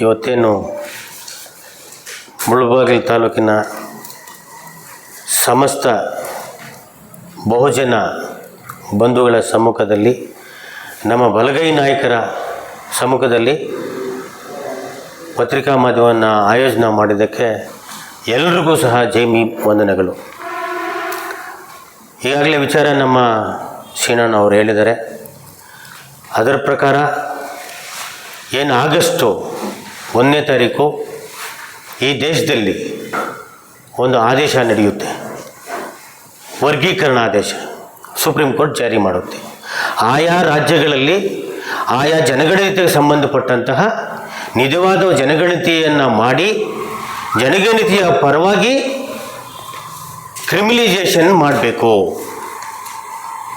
ಇವತ್ತೇನು ಮುಳಬಾಗಿಲು ತಾಲೂಕಿನ ಸಮಸ್ತ ಬಹುಜನ ಬಂಧುಗಳ ಸಮ್ಮುಖದಲ್ಲಿ, ನಮ್ಮ ಬಲಗೈ ನಾಯಕರ ಸಮ್ಮುಖದಲ್ಲಿ ಪತ್ರಿಕಾ ಮಾಧ್ಯಮವನ್ನು ಆಯೋಜನೆ ಮಾಡಿದ್ದಕ್ಕೆ ಎಲ್ಲರಿಗೂ ಸಹ ಜೈಮಿ ವಂದನೆಗಳು. ಈಗಾಗಲೇ ವಿಚಾರ ನಮ್ಮ ಶ್ರೀನಣ್ಣ ಅವರು ಹೇಳಿದ್ದಾರೆ. ಅದರ ಪ್ರಕಾರ ಏನು ಆಗಸ್ಟು ಒಂದನೇ ತಾರೀಕು ಈ ದೇಶದಲ್ಲಿ ಒಂದು ಆದೇಶ ನಡೆಯುತ್ತೆ. ವರ್ಗೀಕರಣ ಆದೇಶ ಸುಪ್ರೀಂ ಕೋರ್ಟ್ ಜಾರಿ ಮಾಡುತ್ತೆ. ಆಯಾ ರಾಜ್ಯಗಳಲ್ಲಿ ಆಯಾ ಜನಗಣತಿಗೆ ಸಂಬಂಧಪಟ್ಟಂತಹ ನಿಜವಾದ ಜನಗಣತಿಯನ್ನು ಮಾಡಿ ಜನಗಣತಿಯ ಪರವಾಗಿ ಕ್ರಿಮಿನಲೈಸೇಷನ್ ಮಾಡಬೇಕು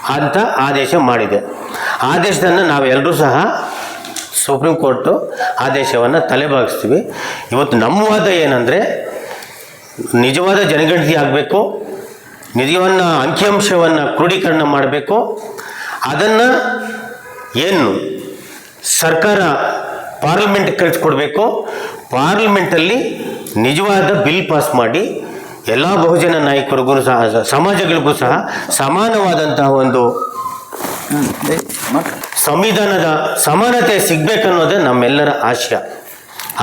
ಅಂತ ಆದೇಶ ಮಾಡಿದೆ. ಆದೇಶದನ್ನು ನಾವೆಲ್ಲರೂ ಸಹ ಸುಪ್ರೀಂ ಕೋರ್ಟು ಆದೇಶವನ್ನು ತಲೆಬಾಗಿಸ್ತೀವಿ. ಇವತ್ತು ನಮ್ಮ ವಾದ ಏನಂದರೆ, ನಿಜವಾದ ಜನಗಣತಿ ಆಗಬೇಕು, ನಿಜವನ್ನು ಅಂಕಿಅಂಶವನ್ನು ಕ್ರೋಢೀಕರಣ ಮಾಡಬೇಕು. ಅದನ್ನು ಏನು ಸರ್ಕಾರ ಪಾರ್ಲಿಮೆಂಟ್ ಕಳಿಸ್ಕೊಡ್ಬೇಕು. ಪಾರ್ಲಿಮೆಂಟಲ್ಲಿ ನಿಜವಾದ ಬಿಲ್ ಪಾಸ್ ಮಾಡಿ, ಎಲ್ಲ ಬಹುಜನ ನಾಯಕರಿಗೂ ಸಹ, ಸಮಾಜಗಳಿಗೂ ಸಹ ಸಮಾನವಾದಂತಹ ಒಂದು ಸಂವಿಧಾನದ ಸಮಾನತೆ ಸಿಗಬೇಕನ್ನೋದೇ ನಮ್ಮೆಲ್ಲರ ಆಶಯ.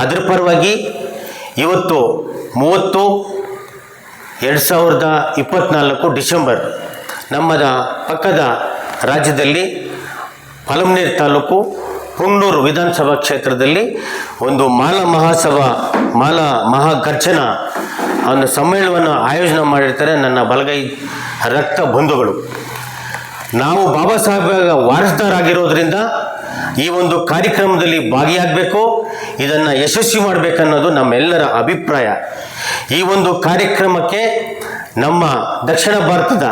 ಅದರ ಪರವಾಗಿ ಇವತ್ತು ಮೂವತ್ತು ಎರಡು ಸಾವಿರದ ಇಪ್ಪತ್ತ್ನಾಲ್ಕು ಡಿಸೆಂಬರ್ ನಮ್ಮದ ಪಕ್ಕದ ರಾಜ್ಯದಲ್ಲಿ ಪಲಮನೇರು ತಾಲೂಕು ಪುಂಗ್ನೂರು ವಿಧಾನಸಭಾ ಕ್ಷೇತ್ರದಲ್ಲಿ ಒಂದು ಮಾಲ ಮಹಾಸಭಾ, ಮಾಲ ಮಹಾಗರ್ಜನ ಒಂದು ಸಮ್ಮೇಳನವನ್ನು ಆಯೋಜನೆ ಮಾಡಿರ್ತಾರೆ ನನ್ನ ಬಲಗೈ ರಕ್ತ ಬಂಧುಗಳು. ನಾವು ಬಾಬಾ ಸಾಹೇಬ್ ವಾರಸ್ದಾರಾಗಿರೋದ್ರಿಂದ ಈ ಒಂದು ಕಾರ್ಯಕ್ರಮದಲ್ಲಿ ಭಾಗಿಯಾಗಬೇಕು, ಇದನ್ನು ಯಶಸ್ವಿ ಮಾಡಬೇಕನ್ನೋದು ನಮ್ಮೆಲ್ಲರ ಅಭಿಪ್ರಾಯ. ಈ ಒಂದು ಕಾರ್ಯಕ್ರಮಕ್ಕೆ ನಮ್ಮ ದಕ್ಷಿಣ ಭಾರತದ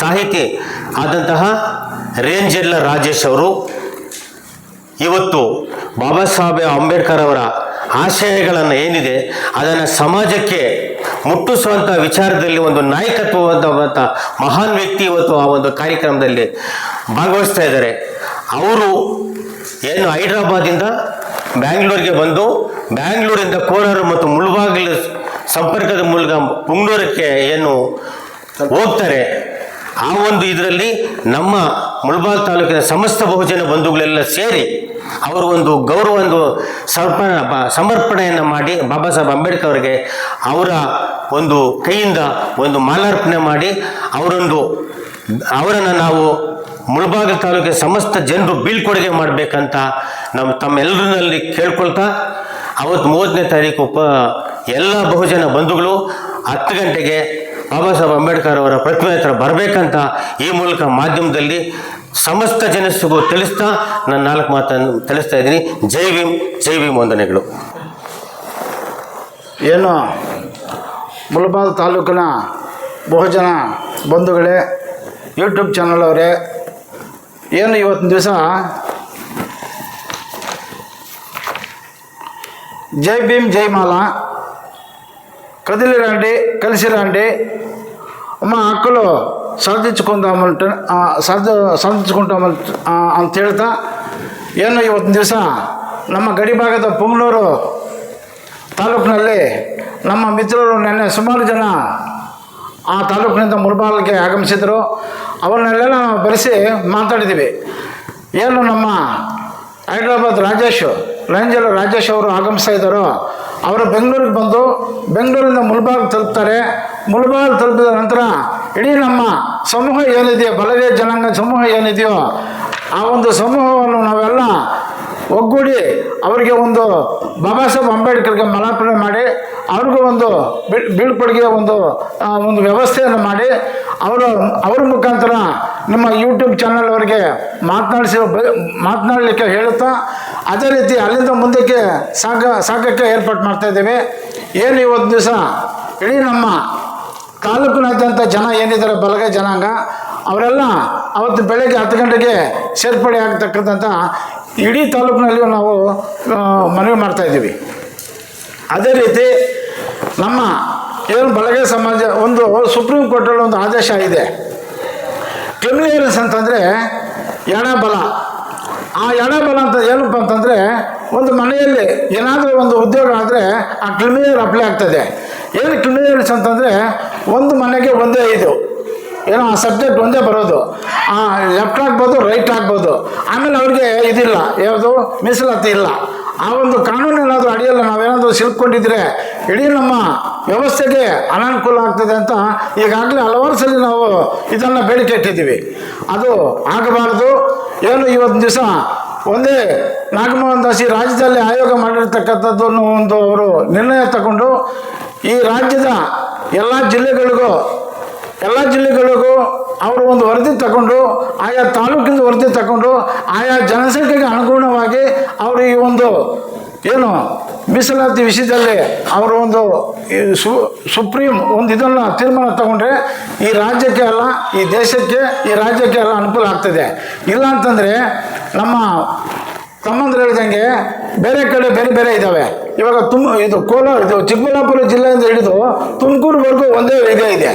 ಸಾಹಿತಿ ಆದಂತಹ ರೇಂಜೆಲ್ಲ ರಾಜೇಶ್ ಅವರು ಇವತ್ತು ಬಾಬಾ ಸಾಹೇಬ್ ಅಂಬೇಡ್ಕರ್ ಅವರ ಆಶಯಗಳನ್ನು ಏನಿದೆ, ಅದನ್ನು ಸಮಾಜಕ್ಕೆ ಮುಟ್ಟಿಸುವಂಥ ವಿಚಾರದಲ್ಲಿ ಒಂದು ನಾಯಕತ್ವವಾದಂಥ ಮಹಾನ್ ವ್ಯಕ್ತಿ ಇವತ್ತು ಆ ಒಂದು ಕಾರ್ಯಕ್ರಮದಲ್ಲಿ ಭಾಗವಹಿಸ್ತಾ ಇದ್ದಾರೆ. ಅವರು ಏನು ಹೈದ್ರಾಬಾದಿಂದ ಬ್ಯಾಂಗ್ಳೂರಿಗೆ ಬಂದು ಬ್ಯಾಂಗ್ಳೂರಿಂದ ಕೋಲಾರ ಮತ್ತು ಮುಳುಬಾಗಿಲು ಸಂಪರ್ಕದ ಮೂಲಕ ಪುಂಗ್ಳೂರಕ್ಕೆ ಏನು ಹೋಗ್ತಾರೆ, ಆ ಒಂದು ಇದರಲ್ಲಿ ನಮ್ಮ ಮುಳಬಾಲ್ ತಾಲೂಕಿನ ಸಮಸ್ತ ಬಹುಜನ ಬಂಧುಗಳೆಲ್ಲ ಸೇರಿ ಅವರು ಒಂದು ಗೌರವ, ಒಂದು ಸಮರ್ಪಣ ಸಮರ್ಪಣೆಯನ್ನು ಮಾಡಿ ಬಾಬಾ ಸಾಹೇಬ್ ಅಂಬೇಡ್ಕರ್ ಅವರಿಗೆ ಅವರ ಒಂದು ಕೈಯಿಂದ ಒಂದು ಮಾಲಾರ್ಪಣೆ ಮಾಡಿ ಅವರೊಂದು, ಅವರನ್ನು ನಾವು ಮುಳಬಾಗ ತಾಲೂಕಿನ ಸಮಸ್ತ ಜನರು ಬೀಳ್ಕೊಡುಗೆ ಮಾಡಬೇಕಂತ ನಮ್ಮ ತಮ್ಮೆಲ್ಲರಲ್ಲಿ ಕೇಳ್ಕೊಳ್ತಾ ಅವತ್ತು ಮೂವತ್ತನೇ ತಾರೀಕು ಉಪ ಎಲ್ಲ ಬಹುಜನ ಬಂಧುಗಳು ಹತ್ತು ಗಂಟೆಗೆ ಬಾಬಾ ಸಾಹೇಬ್ ಅಂಬೇಡ್ಕರ್ ಅವರ ಪ್ರತಿಮೆ ಹತ್ರ ಬರಬೇಕಂತ ಈ ಮೂಲಕ ಮಾಧ್ಯಮದಲ್ಲಿ ಸಮಸ್ತ ಜನಸ್ಸಿಗೂ ತಿಳಿಸ್ತಾ ನಾನು ನಾಲ್ಕು ಮಾತನ್ನು ತಿಳಿಸ್ತಾ ಇದ್ದೀನಿ. ಜೈ ಭೀಮ್ ಜೈ ಭೀಮ್ ವಂದನೆಗಳು. ಏನು? ಮುಲ್ಬಾಲ್ ತಾಲೂಕಿನ ಬಹುಜನ ಬಂಧುಗಳೇ ಯೂಟ್ಯೂಬ್ ಚಾನಲ್ ಅವರೇ, ಏನು ಇವತ್ತಿನ ದಿವಸ? ಜೈ ಭೀಮ್, ಜೈ ಮಾಲ. కదిలిరండి కలిసి రండి మా హక్కులు ಸಾಧಿಸ್ಕೊಂಡಾಮಂಟ ಸಾಧ ಸಾಧಿಸ್ಕೊಂಡಾಮಂಟ ಅಂತ ಹೇಳ್ತಾ ಏನು ಇವತ್ತಿನ ದಿವಸ ನಮ್ಮ ಗಡಿ ಭಾಗದ ಪುಂಗ್ಳೂರು ತಾಲೂಕಿನಲ್ಲಿ ನಮ್ಮ ಮಿತ್ರರು ನೆನ್ನೆ ಸುಮಾರು ಜನ ಆ ತಾಲೂಕಿನಿಂದ ಮುಳಬಾಗಿಲಿಗೆ ಆಗಮಿಸಿದರು ಅವರನ್ನೆಲ್ಲ ನಾವು ಬೆರೆಸಿ ಮಾತಾಡಿದ್ದೀವಿ ಏನು ನಮ್ಮ ಹೈದ್ರಾಬಾದ್ ರಾಜೇಶ್ ರೇಂಜಲ್ ರಾಜೇಶ್ ಅವರು ಆಗಮಿಸ್ತಾ ಇದ್ದಾರೋ ಅವರು ಬೆಂಗಳೂರಿಗೆ ಬಂದು ಬೆಂಗಳೂರಿಂದ ಮುಳಬಾಗ್ ತಲುಪ್ತಾರೆ. ಮುಳಬಾಗ್ ತಲುಪಿದ ನಂತರ ಇಡೀ ನಮ್ಮ ಸಮೂಹ ಏನಿದೆಯೋ, ಬಲಗೈ ಜನಾಂಗ ಸಮೂಹ ಏನಿದೆಯೋ, ಆ ಒಂದು ಸಮೂಹವನ್ನು ನಾವೆಲ್ಲ ಒಗ್ಗೂಡಿ ಅವರಿಗೆ ಒಂದು ಬಾಬಾ ಸಾಹೇಬ್ ಅಂಬೇಡ್ಕರ್ಗೆ ಮಲಾರ್ಪಣೆ ಮಾಡಿ, ಅವ್ರಿಗೂ ಒಂದು ಬೀಳ್ ಬೀಳ್ಕೊಡುಗೆ ಒಂದು ಒಂದು ವ್ಯವಸ್ಥೆಯನ್ನು ಮಾಡಿ, ಅವರು, ಅವ್ರ ಮುಖಾಂತರ ನಿಮ್ಮ ಯೂಟ್ಯೂಬ್ ಚಾನಲ್ ಅವರಿಗೆ ಮಾತನಾಡಿಸಿ ಮಾತನಾಡಲಿಕ್ಕೆ ಹೇಳುತ್ತಾ, ಅದೇ ರೀತಿ ಅಲ್ಲಿಂದ ಮುಂದಕ್ಕೆ ಸಾಗ, ಸಾಗಕ್ಕೆ ಏರ್ಪಾಟ್ ಮಾಡ್ತಾ ಇದ್ದೇವೆ. ಏನು ಇವತ್ತು ದಿವಸ? ಇಡೀ ನಮ್ಮ ತಾಲೂಕಿನಾದ್ಯಂತ ಜನ ಏನಿದ್ದಾರೆ, ಬಲಗೈ ಜನಾಂಗ, ಅವರೆಲ್ಲ ಅವತ್ತು ಬೆಳಗ್ಗೆ ಹತ್ತು ಗಂಟೆಗೆ ಸೇರ್ಪಡೆ ಆಗ್ತಕ್ಕಂಥ ಇಡೀ ತಾಲೂಕಿನಲ್ಲಿಯೂ ನಾವು ಮನವಿ ಮಾಡ್ತಾಯಿದ್ದೀವಿ ಅದೇ ರೀತಿ ನಮ್ಮ ಏನು ಬಲಗೈ ಸಮಾಜ, ಒಂದು ಸುಪ್ರೀಂ ಕೋರ್ಟಲ್ಲಿ ಒಂದು ಆದೇಶ ಇದೆ. ಕ್ರಿಮಿನಲ್ಸ್ ಅಂತಂದರೆ ಎಣಬಲ ಆ ಎಣಬಲ ಅಂತ ಏನಪ್ಪ ಅಂತಂದರೆ ಒಂದು ಮನೆಯಲ್ಲಿ ಏನಾದರೂ ಒಂದು ಉದ್ಯೋಗ ಆದರೆ ಆ ಕ್ರಿಮಿನಲ್ ಅಪ್ಲೈ ಆಗ್ತದೆ. ಏನು ಕ್ರಿಮಿನಲ್ಸ್ ಅಂತಂದರೆ ಒಂದು ಮನೆಗೆ ಒಂದೇ ಇದು. ಏನೋ ಆ ಸಬ್ಜೆಕ್ಟ್ ಒಂದೇ ಬರೋದು. ಲೆಫ್ಟ್ ಆಗ್ಬೋದು ರೈಟ್ ಆಗ್ಬೋದು. ಆಮೇಲೆ ಅವ್ರಿಗೆ ಇದಿಲ್ಲ, ಯಾವುದು? ಮೀಸಲಾತಿ ಇಲ್ಲ. ಆ ಒಂದು ಕಾನೂನು ಏನಾದರೂ ಅಡಿಯಲ್ಲಿ ನಾವೇನಾದರೂ ಸಿಲ್ಕೊಂಡಿದ್ರೆ ಇಡೀ ನಮ್ಮ ವ್ಯವಸ್ಥೆಗೆ ಅನಾನುಕೂಲ ಆಗ್ತದೆ ಅಂತ ಈಗಾಗಲೇ ಹಲವಾರು ಸಲ ನಾವು ಇದನ್ನು ಬೇಡಿಕೆ ಇಟ್ಟಿದ್ದೀವಿ. ಅದು ಆಗಬಾರದು. ಏನು ಇವತ್ತು ದಿವಸ ಒಂದೇ ನಾಗಮೋಹನ್ ದಾಸ್ ರಾಜ್ಯದಲ್ಲಿ ಆಯೋಗ ಮಾಡಿರ್ತಕ್ಕಂಥದ್ದನ್ನು ಒಂದು ಅವರು ನಿರ್ಣಯ ತಗೊಂಡು ಈ ರಾಜ್ಯದ ಎಲ್ಲ ಜಿಲ್ಲೆಗಳಿಗೂ ಎಲ್ಲ ಜಿಲ್ಲೆಗಳಿಗೂ ಅವರು ಒಂದು ವರದಿ ತಗೊಂಡು, ಆಯಾ ತಾಲೂಕಿಂದ ವರದಿ ತಗೊಂಡು, ಆಯಾ ಜನಸಂಖ್ಯೆಗೆ ಅನುಗುಣವಾಗಿ ಅವರು ಈ ಒಂದು ಏನು ಮೀಸಲಾತಿ ವಿಷಯದಲ್ಲಿ ಅವರು ಒಂದು ಸು, ಸುಪ್ರೀಂ ಒಂದು ಇದನ್ನು ತೀರ್ಮಾನ ತಗೊಂಡ್ರೆ ಈ ರಾಜ್ಯಕ್ಕೆ ಅಲ್ಲ, ಈ ದೇಶಕ್ಕೆ, ಈ ರಾಜ್ಯಕ್ಕೆ ಎಲ್ಲ ಅನುಕೂಲ ಆಗ್ತದೆ. ಇಲ್ಲ ಅಂತಂದರೆ ನಮ್ಮ ತಮ್ಮಂದ್ರೆ ಹೇಳಿದಂಗೆ ಬೇರೆ ಕಡೆ ಬೇರೆ ಬೇರೆ ಇದ್ದಾವೆ ಇವಾಗ ತುಮ್, ಇದು ಕೋಲಾರ, ಇದು ಚಿಕ್ಕಬಳ್ಳಾಪುರ ಜಿಲ್ಲೆಯಿಂದ ಹಿಡಿದು ತುಮಕೂರುವರೆಗೂ ಒಂದೇ ಇದೇ ಇದೆ.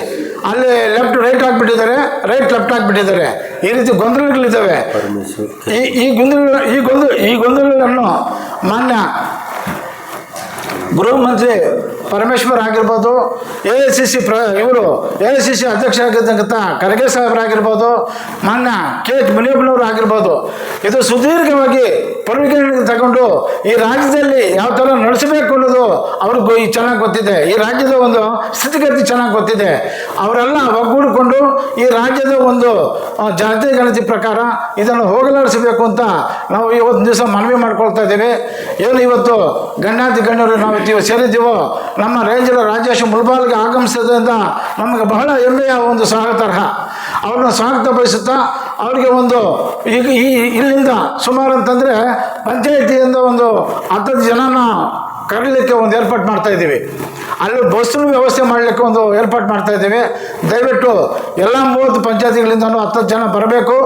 ಅಲ್ಲಿ ಲೆಫ್ಟ್ ರೈಟ್ ಹಾಕ್ಬಿಟ್ಟಿದ್ದಾರೆ. ರೈಟ್ ಲೆಫ್ಟ್ ಹಾಕ್ಬಿಟ್ಟಿದ್ದಾರೆ. ಈ ರೀತಿ ಗೊಂದಲಗಳಿದ್ದಾವೆ. ಈ ಈ ಗೊಂದಲ ಈ ಗೊಂದಲ, ಈ ಗೊಂದಲಗಳನ್ನು ಮಾನ್ಯ ಗೃಹ ಮಂತ್ರಿ ಪರಮೇಶ್ವರ್ ಆಗಿರ್ಬೋದು ಎ ಐ ಸಿ ಸಿ ಪ್ರ, ಇವರು ಎ ಐ ಸಿ ಸಿ ಅಧ್ಯಕ್ಷರಾಗಿರ್ತಕ್ಕಂಥ ಖರ್ಗೆ ಸಾಹೇಬರಾಗಿರ್ಬೋದು, ಮಾನ್ಯ ಕೆ ಎಚ್ ಮುನಿಯಪ್ಪನವರು ಆಗಿರ್ಬೋದು. ಇದು ಸುದೀರ್ಘವಾಗಿ ಪರಿಗಣನೆಗೆ ತಗೊಂಡು ಈ ರಾಜ್ಯದಲ್ಲಿ ಯಾವ ಥರ ನಡೆಸಬೇಕು ಅನ್ನೋದು ಅವ್ರಿಗೂ ಚೆನ್ನಾಗಿ ಗೊತ್ತಿದೆ. ಈ ರಾಜ್ಯದ ಒಂದು ಸ್ಥಿತಿಗತಿ ಚೆನ್ನಾಗಿ ಗೊತ್ತಿದೆ. ಅವರೆಲ್ಲ ಒಗ್ಗೂಡಿಕೊಂಡು ಈ ರಾಜ್ಯದ ಒಂದು ಜಾತಿ ಗಣತಿ ಪ್ರಕಾರ ಇದನ್ನು ಹೋಗಲಾಡಿಸಬೇಕು ಅಂತ ನಾವು ಇವತ್ತು ದಿವಸ ಮನವಿ ಮಾಡ್ಕೊಳ್ತಾ ಇದ್ದೇವೆ. ಏನು ಇವತ್ತು ಗಣ್ಯಾತಿ ಗಣ್ಯರು ನಾವು ಇವತ್ತು ಸೇರಿದ್ದೀವೋ, ನಮ್ಮ ರೇಂಜರ ರಾಜೇಶ್ ಮುಲ್ಬಾಲ್ಗೆ ಆಗಮಿಸಿದ್ರಿಂದ ನಮಗೆ ಬಹಳ ಹೆಮ್ಮೆಯ ಒಂದು ಸ್ವಾಗತಾರ್ಹ. ಅವ್ರನ್ನ ಸ್ವಾಗತ ಬಯಸುತ್ತಾ ಅವರಿಗೆ ಒಂದು ಈಗ ಈ ಇಲ್ಲಿಂದ ಸುಮಾರು ಅಂತಂದರೆ ಪಂಚಾಯಿತಿಯಿಂದ ಒಂದು ಹತ್ತು ಜನನ ಕರೀಲಿಕ್ಕೆ ಒಂದು ಏರ್ಪಾಟ್ ಮಾಡ್ತಾ ಇದ್ದೀವಿ. ಅಲ್ಲಿ ಬಸ್ಸು ವ್ಯವಸ್ಥೆ ಮಾಡಲಿಕ್ಕೆ ಒಂದು ಏರ್ಪಾಟ್ ಮಾಡ್ತಾ ಇದ್ದೀವಿ. ದಯವಿಟ್ಟು ಎಲ್ಲ ಮೂವತ್ತು ಪಂಚಾಯತಿಗಳಿಂದ ಹತ್ತು ಜನ ಬರಬೇಕು.